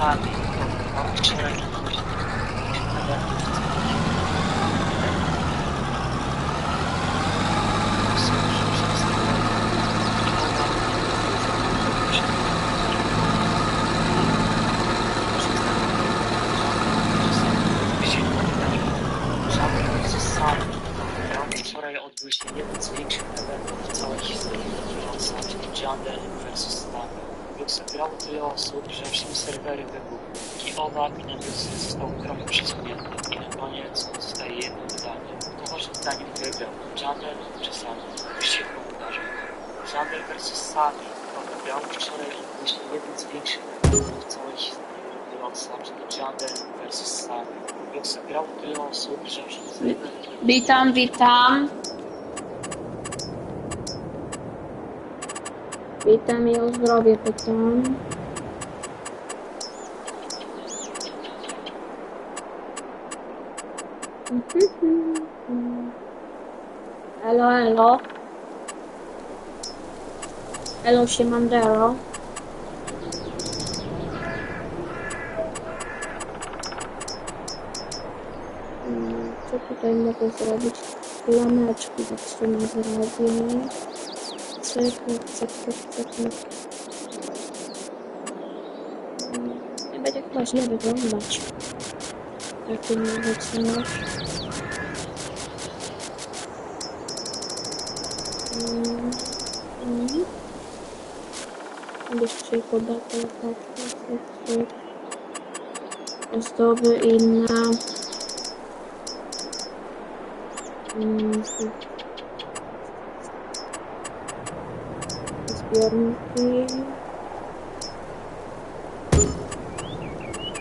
sami. Mam wczoraj Wczoraj odbył się jeden z większych eventów w całej historii Heroesa, czyli Jungle vs. Stamina. Luxor grało tyle osób, że wszystkie serwery wybuchły. I oba Minebus został trochę przesunięty. I na koniec zostaje jedno pytanie. Kto waszym zdaniem wygrał? Jungle czy Sami? Piszcie w komentarzach. Jungle vs. Sami grał wczoraj się jeden z większych eventów w całej historii Heroesa, czyli Jungle vs. Sami. Luxor grało tyle osób, że wszystkie serwery Witam, witam. Witam i o zdrowie pytam. Elo, elo. Elo, siemandero. Mm, Co tutaj mogę zrobić? Lameczki tak sobie zrobię. Cyk, cyk, cyk, cyk, chyba źle wyglądać. Taki nowy coś. Mm, mm. Jeszcze poda tak, tak, tak, tak. Ozdoby inne. Mm, Zbiorniki.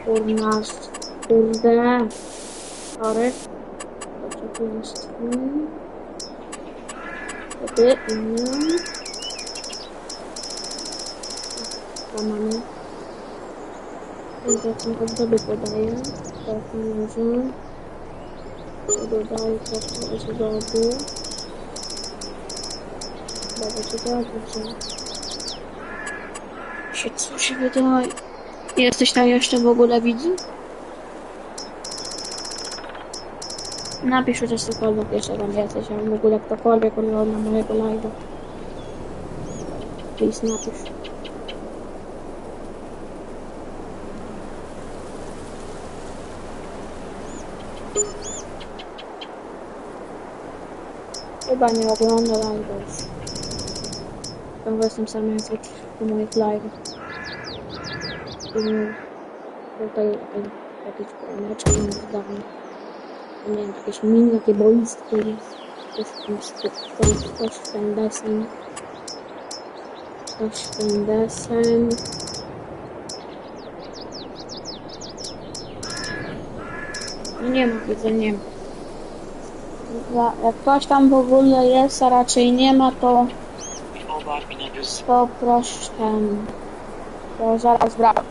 Kurna, kurde. Sorry. To co tu jest? Hmm. Wtedy inne. To mamy. I za tym ozdoby podaję. Tak, może. Dodaję trochę ozdoby. Bardzo ciekawe, się co się wydaje. Jesteś tam jeszcze w ogóle widzi? Napisz chociaż cokolwiek jeszcze tam jesteś, a w ogóle ktokolwiek ogląda mojego live'a. Please napisz. Chyba nie ogląda live'ów. Ciągle jestem sam jak po moich live'ach. I tutaj jakieś mam dawno. Nie wiem, jakieś mini, takie boistki. Coś w tym stylu. Coś, w ten desen. No nie ma, widzę, nie ma. Jak ktoś tam w ogóle jest, a raczej nie ma, to poproszę ten. To zaraz wracam.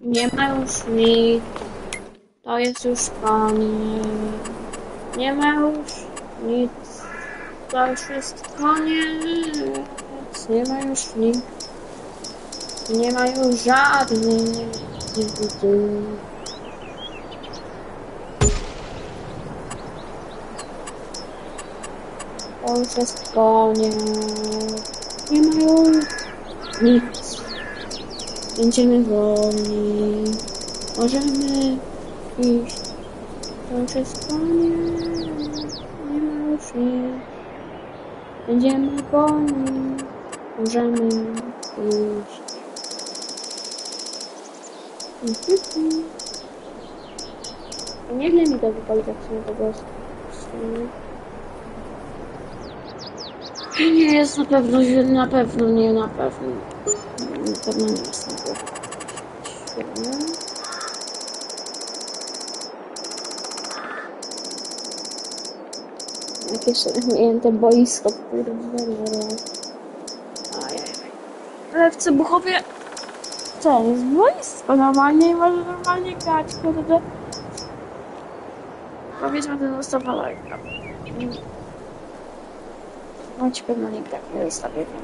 Nie ma już nic. To jest już koniec. Nie ma już nic. To już jest koniec. Nie ma już nic. Nie ma już żadnych. To już jest koniec. Nie mają nic. Będziemy wolni. Możemy iść. To jest koniec. Nie ma już nic. Będziemy wolni. Możemy iść. Mhm. Nieźle mi to wychodzi tak sobie po. Nie jest na pewno na pewno nie, na pewno. Pewno nie jest na pewno. Świetnie. Jakie szaleńte boisko, no. Ajajaj. Ale w Cebuchowie co, jest boisko normalnie i może normalnie grać, kurde. Powiedzmy ten ustawalajka. No ci pewno nikt tak nie zostawi, jak nie.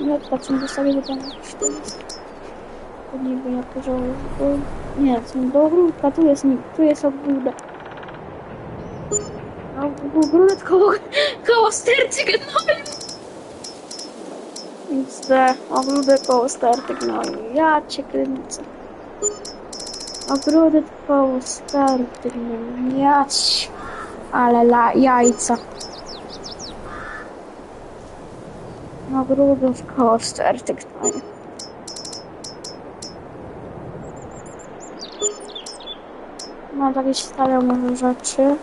No patrzę, zostawię, bo tam jakiś to jest. To nie są do ogródka, tu jest, tu jest ogródek. A ogródek koło, koło stercy gnoju. Więc te ogródek koło sterty gnoju. Ja cię kręcę. Ogródek koło sterty gnoju. Ja cię... Ale la, jajca. No, na grubym w koster tyknąłem. No takie stare może rzeczy.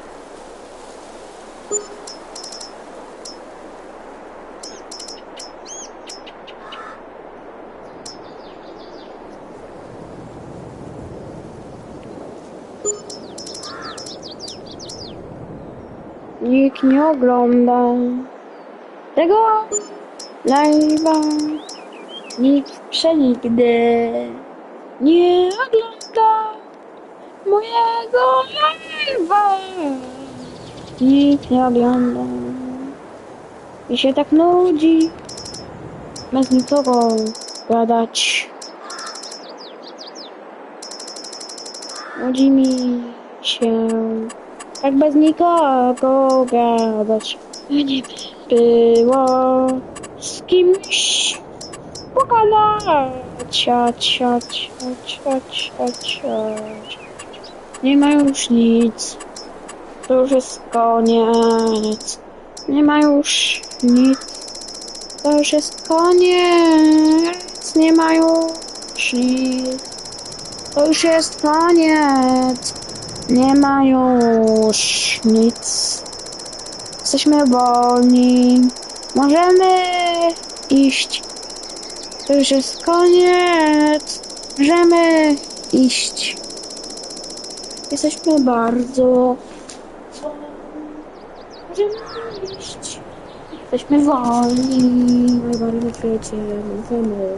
Nikt nie ogląda tego live'a. Nikt przenigdy nie ogląda mojego live'a. Nikt nie ogląda. I się tak nudzi. Bez nikogo gadać. Nudzi mi się. Tak bez nikogo gadać. Nie było z kimś pogadać. Cia, cia, cia, cia, cia, cia. Nie ma już nic. To już jest koniec. Nie ma już nic. To już jest koniec. Nie ma już nic. To już jest koniec. Nie ma już nic. Jesteśmy wolni. Możemy iść. To już jest koniec. Możemy iść. Jesteśmy bardzo. Możemy iść. Jesteśmy wolni. Najbardziej na świecie. Możemy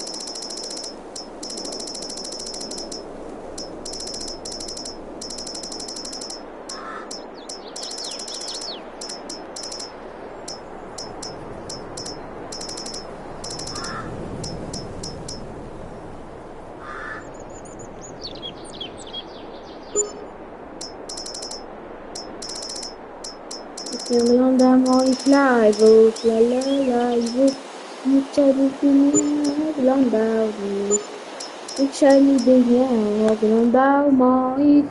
Wygląda moich live'ów, la la live'ów Niczego bym nie oglądał dziś Niczego nigdy nie oglądał moich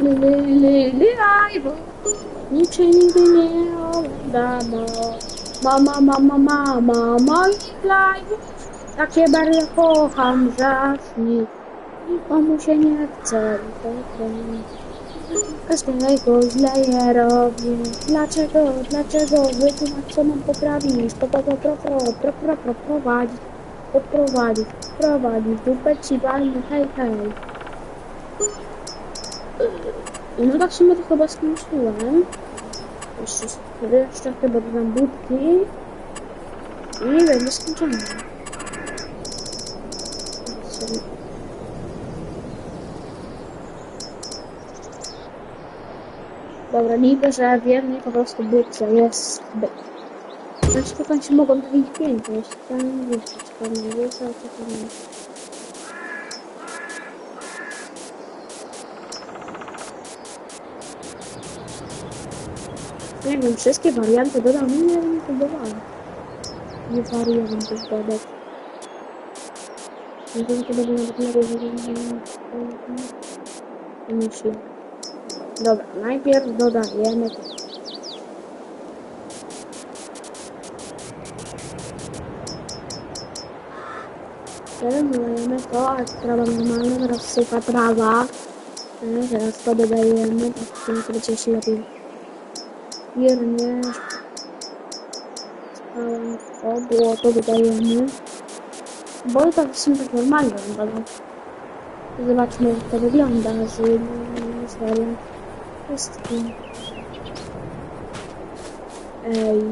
live'ów. Niczego nigdy nie oglądał Mama, mama, mama, moich live'ów. Tak cię bardzo kocham, zacznij Nikomu się nie chce, tak Każdego źle je robię. Dlaczego, dlaczego? Wytłumacz co mam poprawić. Po, po, po, pro, pro, pro, pro, pro, prowadzić. Podprowadzić, prowadzić. Dupę ci walny, hej, hej. No tak sumie to chyba skończyłem. Jeszcze, jeszcze chyba dodam budki. I będzie skończone. Dobra, niby, że wiem, po prostu bycie jest byt. Znaczy tutaj się mogą takich piękność. Tam wiesz, co tam jest, a co tam jest. Nie wiem, wszystkie warianty dodam, nie wiem, nie próbowałem. Nie wariantów dodać. Nie wiem, to będzie nawet nie wiem, myślę. Dobra, najpierw dodajemy to. Teraz dodajemy to, a trawa normalna, teraz sucha trawa. E, Teraz to dodajemy, tak w tym się lepiej wiernie. O, było to dodajemy. Bo i tak w sumie tak normalnie wygląda. Zobaczmy jak to wygląda z, wszystkim. Ej,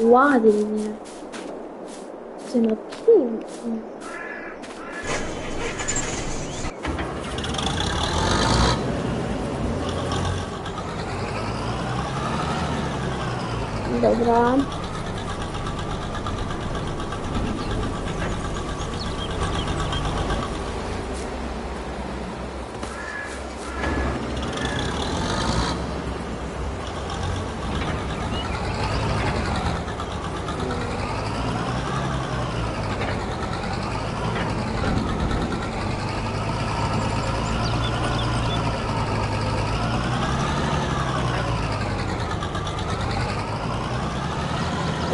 ładnie. Ty no pięknie. Dobra.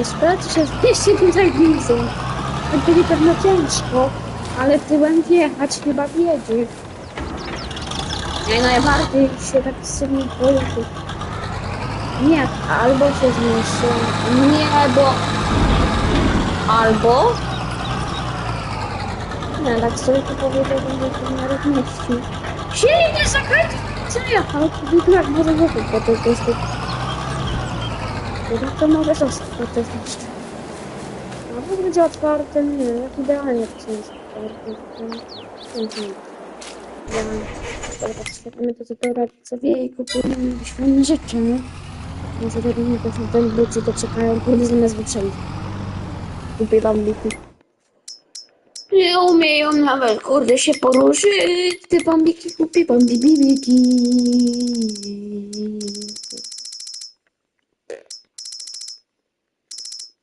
Sprawdź się widzę. To będzie pewno ciężko, ale tyłem wjechać chyba wiedzie. Ja najbardziej się tak sobie boję. że- Nie, albo się zmieszczę. Nie, bo... Albo... Nie, tak sobie to powiedziałbym, że to nawet mieści. Silnie zakręt! Co ja? Ale to by jak może wokół, bo to jest to... To mogę zostać podczas jeszcze? No to będzie otwarte, nie wiem, jak idealnie to jest otwarte. to. Idealnie. Dobra, świetnie to to rodzice wie i kupujemy jakieś fajne rzeczy, nie? Może to nie też na ten budżet to czekają, kurde zamiast wyprzęć. Kupię bambiki. Nie umieją nawet, kurde, się poruszyć. Te bambiki kupię, bambibiki.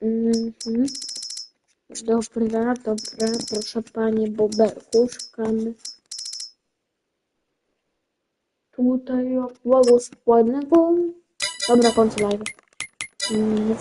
Mhm. Dobra, dobra, proszę panie Boberku, szukamy. Tutaj o błogosławionego. Dobra, kończę live. Mm.